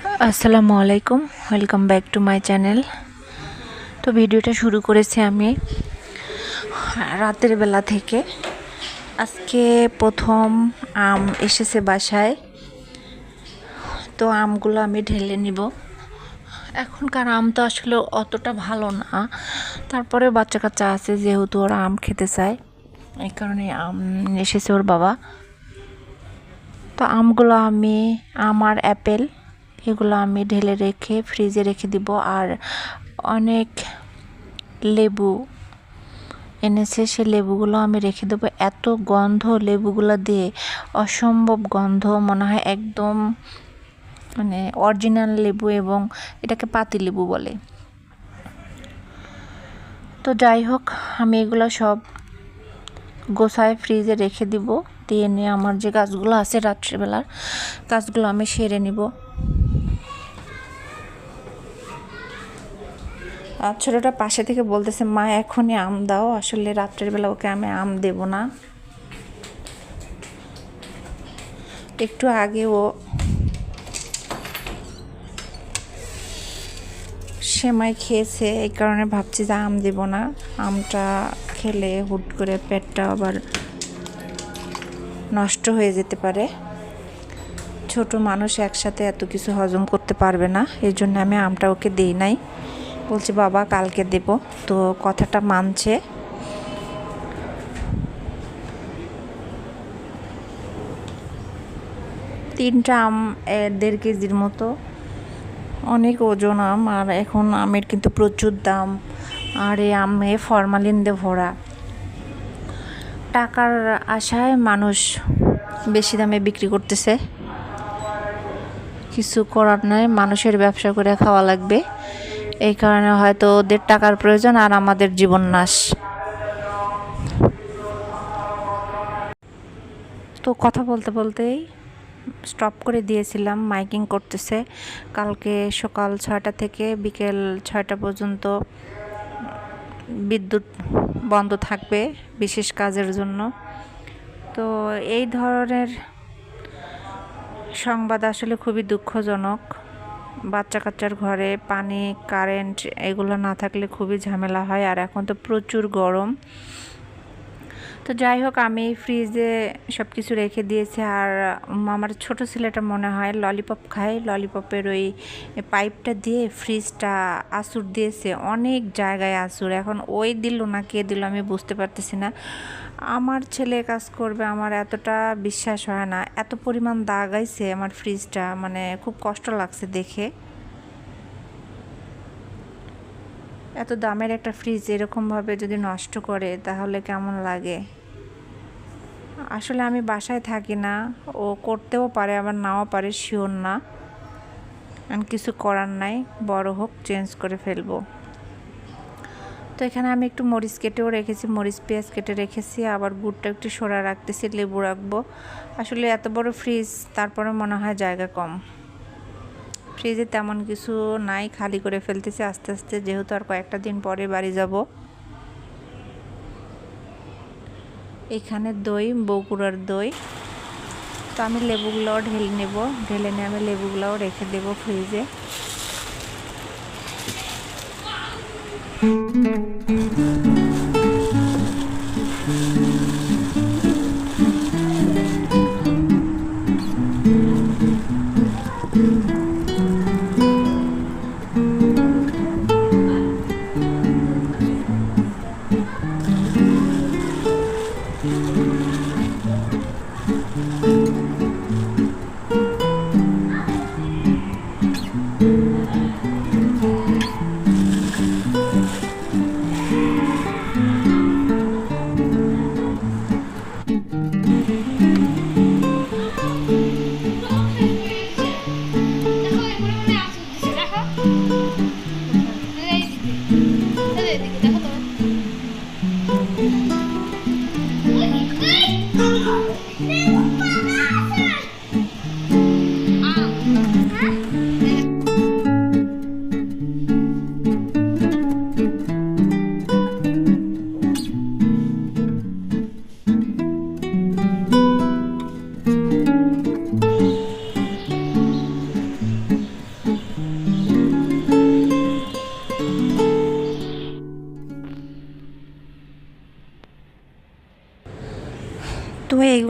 আসসালামু আলাইকুম welcome back to my channel তো ভিডিওটা শুরু করেছি আমি রাতের বেলা থেকে। আজকে প্রথম আম এসেছে বাসায়। তো আমগুলো আমি ঢেলে নিব। এখনকার আম তো আসলে অতটা ভালো না। তারপরে বাচ্চা কাচ্চা আছে, যেহেতু ওরা আম খেতে চায়। এই কারণে আম এসেছে ওর বাবা। তো আমগুলো আমি, আমার অ্যাপেল এগুলো আমি ঢেলে রেখে ফ্রিজে রেখে দিব। আর অনেক লেবু এনেছে, সে লেবুগুলো আমি রেখে দেবো। এত গন্ধ লেবুগুলো দিয়ে, অসম্ভব গন্ধ, মনে হয় একদম মানে অরিজিনাল লেবু এবং এটাকে পাতি লেবু বলে। তো যাই হোক, আমি এগুলো সব গোছায় ফ্রিজে রেখে দিব। দিয়ে নিয়ে আমার যে গাছগুলো আছে রাত্রিবেলার, গাছগুলো আমি সেরে নিব। ছোটোটা পাশে থেকে বলতেছে, মা, এখনই আম দাও, আসলে রাত্রের বেলা ওকে আমি আম দেব না। একটু আগে ও সেমাই খেয়েছে, এই কারণে ভাবছি যে আম দেব না। আমটা খেলে হুট করে পেটটা আবার নষ্ট হয়ে যেতে পারে। ছোট মানুষ একসাথে এত কিছু হজম করতে পারবে না এই জন্য আমি আমটা ওকে দিই নাই। বলছে, বাবা, কালকে দেব। তো কথাটা মানছে। তিনটা আম দেড় কেজির মতো। অনেক ওজন আম, আর এখন আমের কিন্তু প্রচুর দাম। আর এই আমে ফরমালিন দিয়ে ভরা। টাকার আশায় মানুষ বেশি দামে বিক্রি করতেছে। কিছু করার নয় মানুষের ব্যবসা করে খাওয়া লাগবে। এই কারণে হয়তো ওদের টাকার প্রয়োজন আর আমাদের জীবন নাশ। তো কথা বলতে বলতেই স্টপ করে দিয়েছিলাম মাইকিং করতেছে। কালকে সকাল ছয়টা থেকে বিকেল ছয়টা পর্যন্ত বিদ্যুৎ বন্ধ থাকবে বিশেষ কাজের জন্য। তো এই ধরনের সংবাদ আসলে খুবই দুঃখজনক। বাচ্চা কাচ্চার ঘরে পানি, কারেন্ট এগুলো না থাকলে খুবই ঝামেলা হয়। আর এখন তো প্রচুর গরম। তো যাই হোক, আমি ফ্রিজে সব কিছু রেখে দিয়েছি। আর আমার ছোট ছেলেটা মনে হয় ললিপপ খায়। ললিপপের ওই পাইপটা দিয়ে ফ্রিজটা আসুর দিয়েছে। অনেক জায়গায় আসুর এখন ওই দিল না কে দিল আমি বুঝতে পারতেছি না। আমার ছেলে কাজ করবে, আমার এতটা বিশ্বাস হয় না। এত পরিমাণ দাগাইছে আমার ফ্রিজটা মানে খুব কষ্ট লাগছে দেখে। এত দামের একটা ফ্রিজ এরকমভাবে যদি নষ্ট করে, তাহলে কেমন লাগে? আসলে আমি বাসায় থাকি না। ও করতেও পারে, আবার নাও পারে শিওর না। আমি কিছু করার নাই, বড় হোক চেঞ্জ করে ফেলব। তো এখানে আমি একটু মরিচ কেটেও রেখেছি, মরিচ পেঁয়াজ কেটে রেখেছি, আবার গুড়টা একটু সরা রাখতেছি, লেবু রাখব। আসলে এত বড় ফ্রিজ তারপরে মনে হয় জায়গা কম। ফ্রিজে তেমন কিছু নাই, খালি করে ফেলতেছি, আস্তে আস্তে, যেহেতু আর কয়েকটা দিন পরে বাড়ি যাব। এখানে দই, বগুড়ার দই তো আমি লেবুগুলোও ঢেলে নেব ঢেলে নিয়ে আমি লেবুগুলোও রেখে দেব ফ্রিজে Thank you.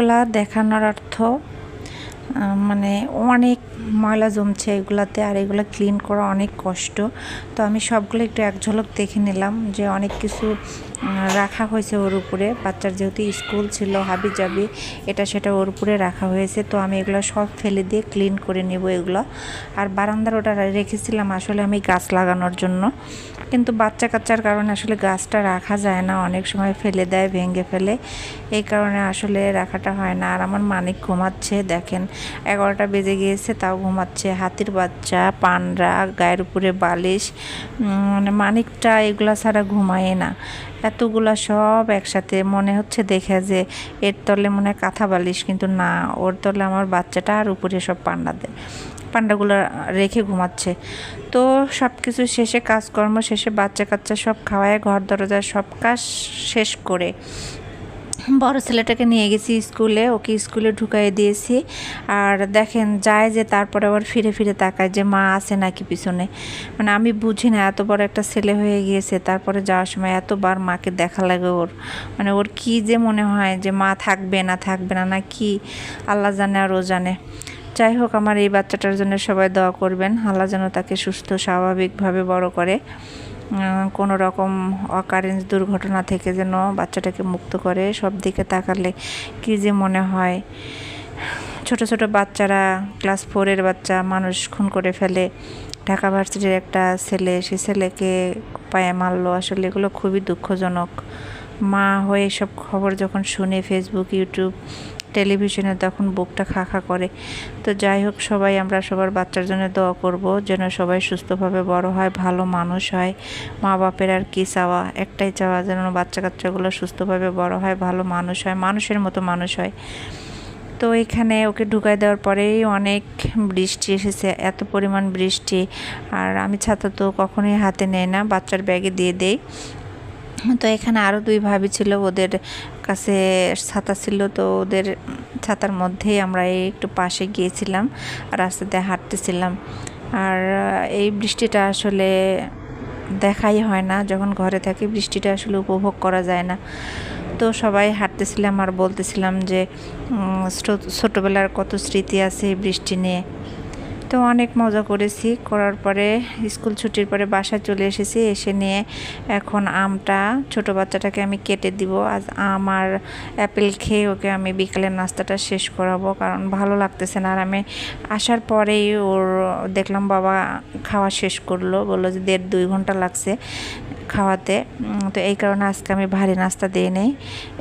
এগুলা দেখানোর অর্থ মানে অনেক ময়লা জমছে, এগুলাতে, আর এগুলো ক্লিন করা অনেক কষ্ট। তো আমি সবগুলো একটু এক ঝলক দেখে নিলাম যে অনেক কিছু রাখা হয়েছে ওর উপরে। বাচ্চার যেহেতু স্কুল ছিল হাবি জাবি এটা সেটা ওর উপরে রাখা হয়েছে। তো আমি এগুলো সব ফেলে দিয়ে ক্লিন করে নেব এগুলো। আর বারান্দার ওটা রেখেছিলাম আসলে আমি গাছ লাগানোর জন্য। কিন্তু বাচ্চা কাচ্চার কারণে আসলে গাছটা রাখা যায় না, অনেক সময় ফেলে দেয়, ভেঙে ফেলে। এই কারণে আসলে রাখাটা হয় না। আর আমার মানিক ঘুমাচ্ছে, দেখেন। এগারোটা বেজে গিয়েছে, তাও ঘুমাচ্ছে, হাতির বাচ্চা, পানরা, গায়ের উপরে বালিশ মানে মানিকটা এগুলা ছাড়া ঘুমায় না। এতগুলা সব একসাথে মনে হচ্ছে দেখে যে এর তলে মনে কাঁথা বালিশ, কিন্তু না, ওর তলে আমার বাচ্চাটা আর উপরে সব পান্ডাদের, পান্ডাগুলো রেখে ঘুমাচ্ছে। তো সব কিছু শেষে, কাজকর্ম শেষে বাচ্চা কাচ্চা সব খাওয়ায় ঘর দরজা সব কাজ শেষ করে। বড় ছেলেটাকে নিয়ে গেছি স্কুলে, ওকে স্কুলে ঢুকাই দিয়েছি। আর দেখেন, যায় যে তারপরে আবার ফিরে ফিরে তাকায় যে মা আছে নাকি পিছনে। মানে আমি বুঝি না, এত বড় একটা ছেলে হয়ে গিয়েছে, তারপরে যাওয়ার সময় এতবার মাকে দেখা লাগে ওর। মানে ওর কি যে মনে হয় যে মা থাকবে না থাকবে না না কি, আল্লাহ জানে আর ও জানে। যাই হোক, আমার এই বাচ্চাটার জন্য সবাই দোয়া করবেন, আল্লাহ যেন তাকে সুস্থ, স্বাভাবিকভাবে বড় করে। কোনো রকম অকারেন্স দুর্ঘটনা থেকে যেন বাচ্চাটাকে মুক্ত করে, সব দিকে তাকালে কী যে মনে হয়। ছোট ছোট বাচ্চারা ক্লাস ফোরের বাচ্চা মানুষ খুন করে ফেলে। ঢাকা ভার্সিটির একটা ছেলে, সে ছেলেকে পায়ে মারলো। আসলে এগুলো খুবই দুঃখজনক। মা হয়ে সব খবর যখন শুনে ফেসবুক ইউটিউব টেলিভিশনে তখন বুকটা খা খা করে। তো যাই হোক, সবাই আমরা সবার বাচ্চার জন্য দোয়া করব যেন সবাই সুস্থভাবে বড় হয়, ভালো মানুষ হয়। মা বাপের আর কী চাওয়া? একটাই চাওয়া, যেন বাচ্চা কাচ্চাগুলো সুস্থভাবে বড় হয়, ভালো মানুষ হয়, মানুষের মতো মানুষ হয়। তো এখানে ওকে ঢুকাই দেওয়ার পরেই অনেক বৃষ্টি এসেছে, এত পরিমাণ বৃষ্টি। আর আমি ছাতা তো কখনোই হাতে নেই না, বাচ্চার ব্যাগে দিয়ে দেই। তো এখানে আরও দুই ভাবি ছিল, ওদের কাছে ছাতা ছিল, তো ওদের ছাতার মধ্যেই আমরা একটু পাশে গিয়েছিলাম, রাস্তাতে হাঁটতেছিলাম। আর এই বৃষ্টিটা আসলে দেখাই হয় না, যখন ঘরে থাকি বৃষ্টিটা আসলে উপভোগ করা যায় না। তো সবাই হাঁটতেছিলাম আর বলতেছিলাম যে ছোটোবেলার কত স্মৃতি আছে বৃষ্টি নিয়ে। তো অনেক মজা করেছি। করার পরে স্কুল ছুটির পরে বাসায় চলে এসেছি। এসে নিয়ে এখন আমটা ছোট বাচ্চাটাকে আমি কেটে দিব। আজ আম আর অ্যাপেল খেয়ে ওকে আমি বিকালের নাস্তাটা শেষ করাবো। কারণ ভালো লাগতেছে না। আর আমি আসার পরেই ওর দেখলাম বাবা খাওয়া শেষ করল। বলল যে দেড় দুই ঘণ্টা লাগছে খাওয়াতে। তো এই কারণে আজকে আমি ভারী নাস্তা দিয়ে নেই।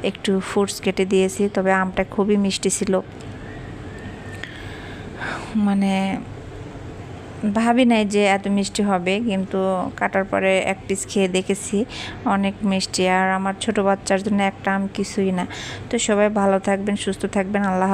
একটু ফ্রুটস কেটে দিয়েছি। তবে আমটা খুবই মিষ্টি ছিল। মানে ভাবি নাই যে এত মিষ্টি হবে, কিন্তু কাটার পরে এক পিস খেয়ে দেখেছি, অনেক মিষ্টি আর আমার ছোট বাচ্চার জন্য একটা আম কিছুই না তো সবাই ভালো থাকবেন, সুস্থ থাকবেন, আল্লাহ।